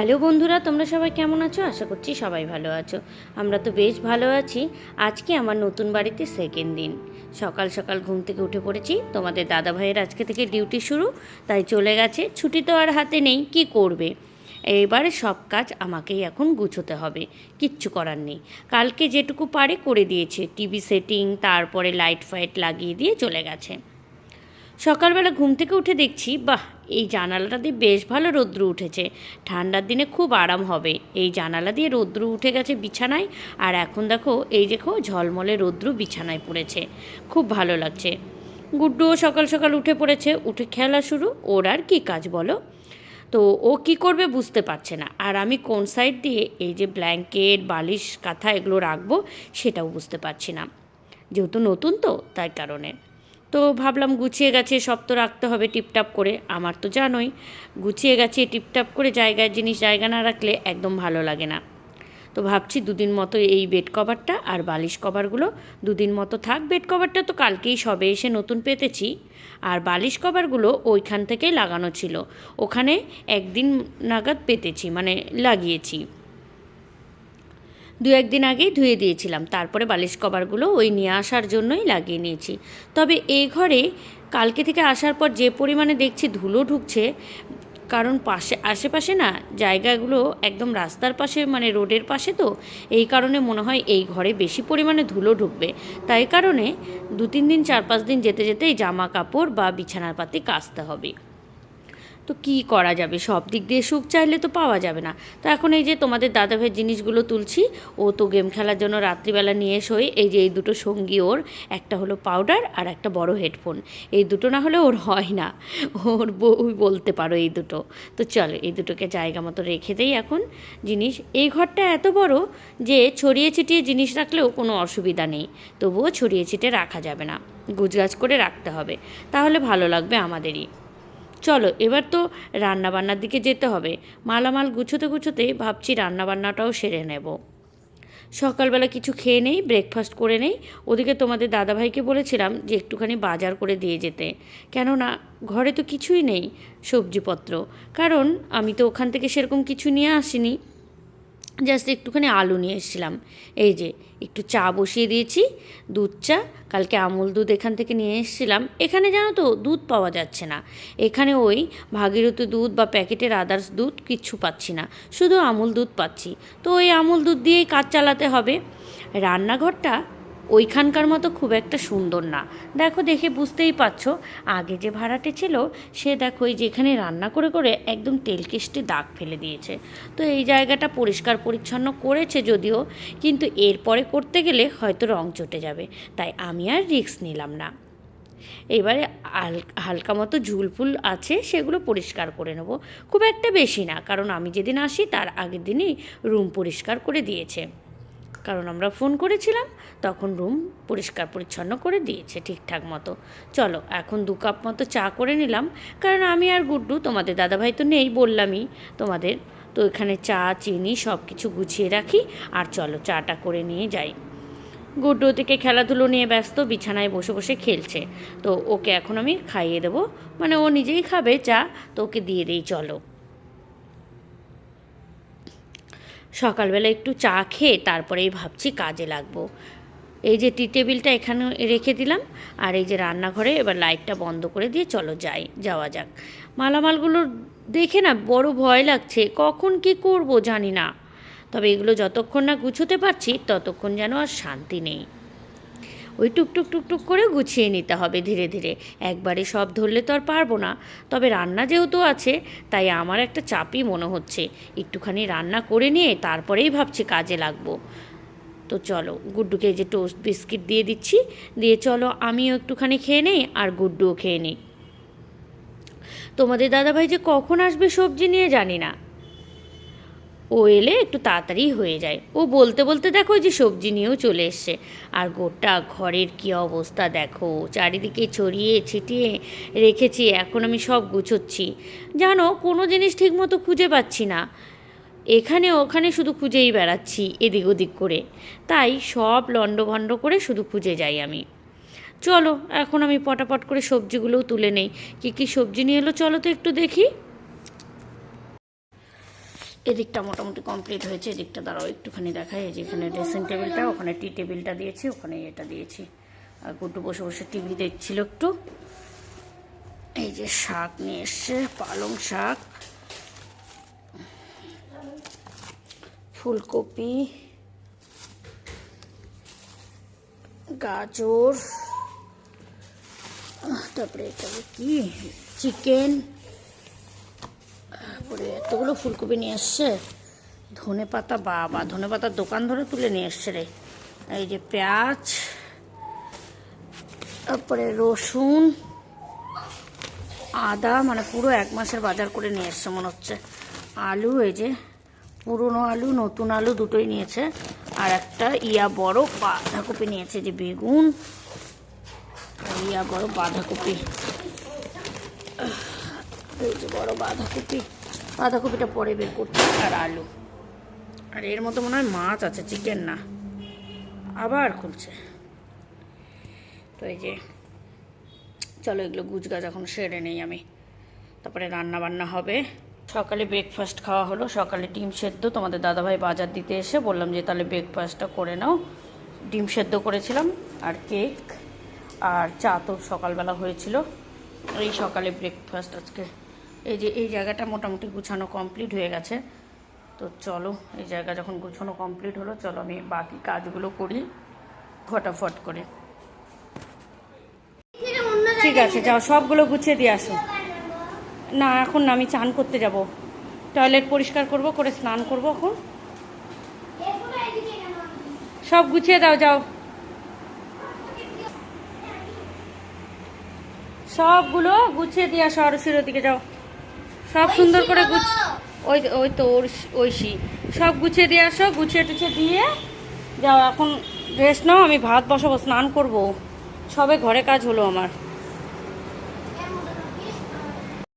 Hello বন্ধুরা, তোমরা সবাই কেমন আছো? আশা করছি সবাই ভালো আছো। আমরা তো বেশ ভালো আছি। আজকে আমার নতুন বাড়িতে সেকেন্ড দিন। সকাল সকাল ঘুম থেকে উঠে পড়েছি। তোমাদের দাদা ভাইয়ের আজকে থেকে ডিউটি শুরু, তাই চলে গেছে। ছুটি তো আর হাতে নেই, কি করবে? এবারে সব কাজ আমাকেই এখন গুছোতে হবে। কিচ্ছু করার নেই। কালকে যেটুকু পারে করে দিয়েছে। টিভি সেটিং তারপরে লাইট ফাইট লাগিয়ে দিয়ে চলে গেছে। সকালবেলা ঘুম থেকে উঠে দেখছি, বাহ এই জানালাটা দিয়ে বেশ ভালো রৌদ্র উঠেছে। ঠান্ডার দিনে খুব আরাম হবে। এই জানালা দিয়ে রৌদ্র উঠে গেছে বিছানায়, আর এখন দেখো, এই দেখো, ঝলমলে রৌদ্র বিছানায় পড়েছে। খুব ভালো লাগছে। গুড্ডুও সকাল সকাল উঠে পড়েছে। উঠে খেলা শুরু। ওর আর কী কাজ বলো? তো ও কি করবে বুঝতে পারছে না। আর আমি কোন সাইড দিয়ে এই যে ব্ল্যাঙ্কেট, বালিশ, কাঁথা এগুলো রাখব, সেটাও বুঝতে পারছি না। যেহেতু নতুন তো, তাই কারণে। তো ভাবলাম গুছিয়ে গেছে, সব তো রাখতে হবে টিপটাপ করে। আমার তো জানোই, গুছিয়ে গেছে, টিপটাপ করে জায়গায় জিনিস জায়গা না রাখলে একদম ভালো লাগে না। তো ভাবছি দুদিন মতো এই বেড কভারটা আর বালিশ কভারগুলো, দুদিন মতো থাক। বেড কভারটা তো কালকেই সবে এসে নতুন পেতেছি। আর বালিশ কভারগুলো ওইখান থেকেই লাগানো ছিল। ওখানে একদিন নাগাদ পেতেছি মানে লাগিয়েছি। দু একদিন আগেই ধুয়ে দিয়েছিলাম। তারপরে বালিশ কভারগুলো ওই নিয়ে আসার জন্যই লাগিয়ে নিয়েছি। তবে এই ঘরে কালকে থেকে আসার পর যে পরিমাণে দেখছি ধুলো ঢুকছে, কারণ পাশে, আশেপাশে না জায়গাগুলো একদম রাস্তার পাশে মানে রোডের পাশে তো, এই কারণে মনে হয় এই ঘরে বেশি পরিমাণে ধুলো ঢুকবে। তাই কারণে দু তিন দিন, চার পাঁচ দিন যেতে যেতেই জামা কাপড় বা বিছানার পাতি কাচতে হবে। তো কি করা যাবে? সব দিক দিয়ে সুখ চাইলে তো পাওয়া যাবে না। তো এখন এই যে তোমাদের দাদাভাইয়ের জিনিসগুলো তুলছি, ও তো গেম খেলার জন্য রাত্রিবেলা নিয়ে এসোই এই যে এই দুটো সঙ্গী ওর, একটা হলো পাউডার আর একটা বড় হেডফোন এই দুটো না হলে ওর হয় না। ওর বউ বলতে পারো এই দুটো। তো চলো, এই দুটোকে জায়গা মতো রেখে দেই এখন জিনিস। এই ঘরটা এত বড় যে ছড়িয়ে ছিটিয়ে জিনিস রাখলেও কোনো অসুবিধা নেই। তবুও ছড়িয়ে ছিটিয়ে রাখা যাবে না। গুজগাছ করে রাখতে হবে। তাহলে ভালো লাগবে আমাদেরই। চলো, এবার তো রান্নাবান্নার দিকে যেতে হবে। মালামাল গুছোতে গুছোতে ভাবছি রান্নাবান্নাটাও সেরে নেব। সকালবেলা কিছু খেয়ে নেই ব্রেকফাস্ট করে নেই। ওদিকে তোমাদের দাদাভাইকে বলেছিলাম যে একটুখানি বাজার করে দিয়ে যেতে। কেননা ঘরে তো কিছুই নেই সবজিপত্র। কারণ আমি তো ওখান থেকে সেরকম কিছু নিয়ে আসিনি। জাস্ট একটুখানি আলু নিয়ে এসেছিলাম। এই যে, একটু চা বসিয়ে দিয়েছি, দুধ চা, কালকে আমুল দুধ এখান থেকে নিয়ে এসেছিলাম। এখানে জানো তো, দুধ পাওয়া যাচ্ছে না। এখানে ওই ভাগীরথী দুধ বা প্যাকেটের আদার্স দুধ কিচ্ছু পাচ্ছি না। শুধু আমুল দুধ পাচ্ছি। তো ওই আমুল দুধ দিয়েই কাজ চালাতে হবে। রান্নাঘরটা ওইখানকার মতো খুব একটা সুন্দর না। দেখো, দেখে বুঝতেই পারছ। আগে যে ভাড়াটে ছিল, সে দেখো এই যেখানে রান্না করে করে একদম তেলকেষ্টে দাগ ফেলে দিয়েছে। তো এই জায়গাটা পরিষ্কার পরিচ্ছন্ন করেছে যদিও, কিন্তু এরপরে করতে গেলে হয়তো রং চটে যাবে। তাই আমি আর রিস্ক নিলাম না। এবারে হালকা মতো ঝুলফুল আছে, সেগুলো পরিষ্কার করে নেব। খুব একটা বেশি না, কারণ আমি যেদিন আসি, তার আগের দিনই রুম পরিষ্কার করে দিয়েছে। কারণ আমরা ফোন করেছিলাম, তখন রুম পরিষ্কার পরিচ্ছন্ন করে দিয়েছে ঠিকঠাক মতো। চলো, এখন দু কাপ মতো চা করে নিলাম, কারণ আমি আর গুড্ডু, তোমাদের দাদাভাই তো নেই বললামই। তোমাদের তো এখানে চা, চিনি সব কিছু গুছিয়ে রাখি, আর চলো চাটা করে নিয়ে যাই। গুড্ডু থেকে খেলাধুলো নিয়ে ব্যস্ত, বিছানায় বসে বসে খেলছে। তো ওকে এখন আমি খাইয়ে দেবো মানে ও নিজেই খাবে চা, তো ওকে দিয়ে দিই, চলো। সকালবেলা একটু চা খেয়ে তারপরেই ভাবছি কাজে লাগবো। এই যে টি টেবিলটা এখানে রেখে দিলাম, আর এই যে রান্নাঘরে এবার লাইটটা বন্ধ করে দিয়ে চলো যাই, যাওয়া যাক। মালামালগুলো দেখে না বড় ভয় লাগছে, কখন কি করব জানি না। তবে এগুলো যতক্ষণ না গুছোতে পারছি, ততক্ষণ যেন আর শান্তি নেই। ওই টুকটুক টুকটুক করে গুছিয়ে নিতে হবে ধীরে ধীরে। একবারে সব ধরলে তো আর পারব না। তবে রান্না যেহেতু আছে, তাই আমার একটা চাপই মনে হচ্ছে। একটুখানি রান্না করে নিয়ে তারপরেই ভাবছি কাজে লাগবো। তো চলো, গুড্ডুকে যে টোস্ট বিস্কিট দিয়ে দিচ্ছি। দিয়ে চলো, আমিও একটুখানি খেয়ে নেই আর গুড্ডুও খেয়ে নিই। তোমাদের দাদাভাই যে কখন আসবে সবজি নিয়ে জানি না। ও এলে একটু তাড়াতাড়ি হয়ে যায়। ও বলতে বলতে দেখো যে সবজি নিয়েও চলে এসছে। আর গোটা ঘরের কী অবস্থা দেখো। চারিদিকে ছড়িয়ে ছিটিয়ে রেখেছি, এখন আমি সব গুছোচ্ছি। জানো, কোনো জিনিস ঠিকমতো খুঁজে পাচ্ছি না। এখানে ওখানে শুধু খুঁজেই বেড়াচ্ছি, এদিক ওদিক করে। তাই সব লণ্ডভণ্ড করে শুধু খুঁজে যাই আমি। চলো, এখন আমি পটাপট করে সবজিগুলোও তুলে নেই। কী কী সবজি নিয়ে এলো চলো তো একটু দেখি। এদিকটা মোটামুটি কমপ্লিট হয়েছে, এদিকটা দাঁড়াও, একটুখানি দেখাই, এই যে এখানে ড্রেসিং টেবিলটা ওখানে টি টেবিলটা দিয়েছি, ওখানে এটা দিয়েছি। আর গুড্ডু বসে বসে টিভি দেখছিল একটু। এই যে শাক নিয়ে এসছে, পালং শাক, ফুলকপি, গাজর তারপরে এটা কি? চিকেন তারপরে এতগুলো ফুলকপি নিয়ে এসছে। ধনে পাতা বাবা, ধনে পাতার দোকান ধরে তুলে নিয়ে এসছে রে। এই যে পেঁয়াজ, তারপরে রসুন, আদা মানে পুরো এক মাসের বাজার করে নিয়ে এসছে মনে হচ্ছে। আলু, এই যে পুরনো আলু, নতুন আলু দুটোই নিয়েছে। আর একটা ইয়া বড় বাঁধাকপি নিয়েছে যে বেগুন। ইয়া বড় বাঁধাকপি। এই যে বড় বাঁধাকপি। বাঁধাকপিটা পরে বের করছে আর আলু। আর এর মতো মনে হয় মাছ আছে চিকেন না। আবার খুলছে। তো এই যে, চলো এগুলো গুজগাছ এখন সেরে নেই আমি। তারপরে রান্না বান্না হবে। সকালে ব্রেকফাস্ট খাওয়া হলো, সকালে ডিম সেদ্ধ। তোমাদের দাদাভাই বাজার দিতে এসে বললাম যে, তাহলে ব্রেকফাস্টটা করে নাও। ডিম সেদ্ধ করেছিলাম, আর কেক আর চা তো সকালবেলা হয়েছিল। এই সকালে ব্রেকফাস্ট আজকে। এই যে এই জায়গাটা মোটামুটি গুছানো কমপ্লিট হয়ে গেছে। তো চলো, এই জায়গা যখন গুছানো কমপ্লিট হলো, চলো আমি বাকি কাজগুলো করি, ফটাফট করে। ঠিক আছে, যাও, সবগুলো গুছিয়ে দিয়ে আসো। না, এখন আমি চান করতে যাব। টয়লেট পরিষ্কার করব, করে স্নান করব এখন। সব গুছিয়ে দাও, যাও। সবগুলো গুছিয়ে দিয়ে আসো আরশির দিকে যাও। সব সুন্দর করে গুছ ওই ওই তো ওর ঐশী সব গুছিয়ে দিয়ে আসো, গুছিয়ে টুছিয়ে দিয়ে যাও, এখন ড্রেস নাও, আমি ভাত বসাবো, স্নান করব। সবে ঘরে কাজ হলো আমার।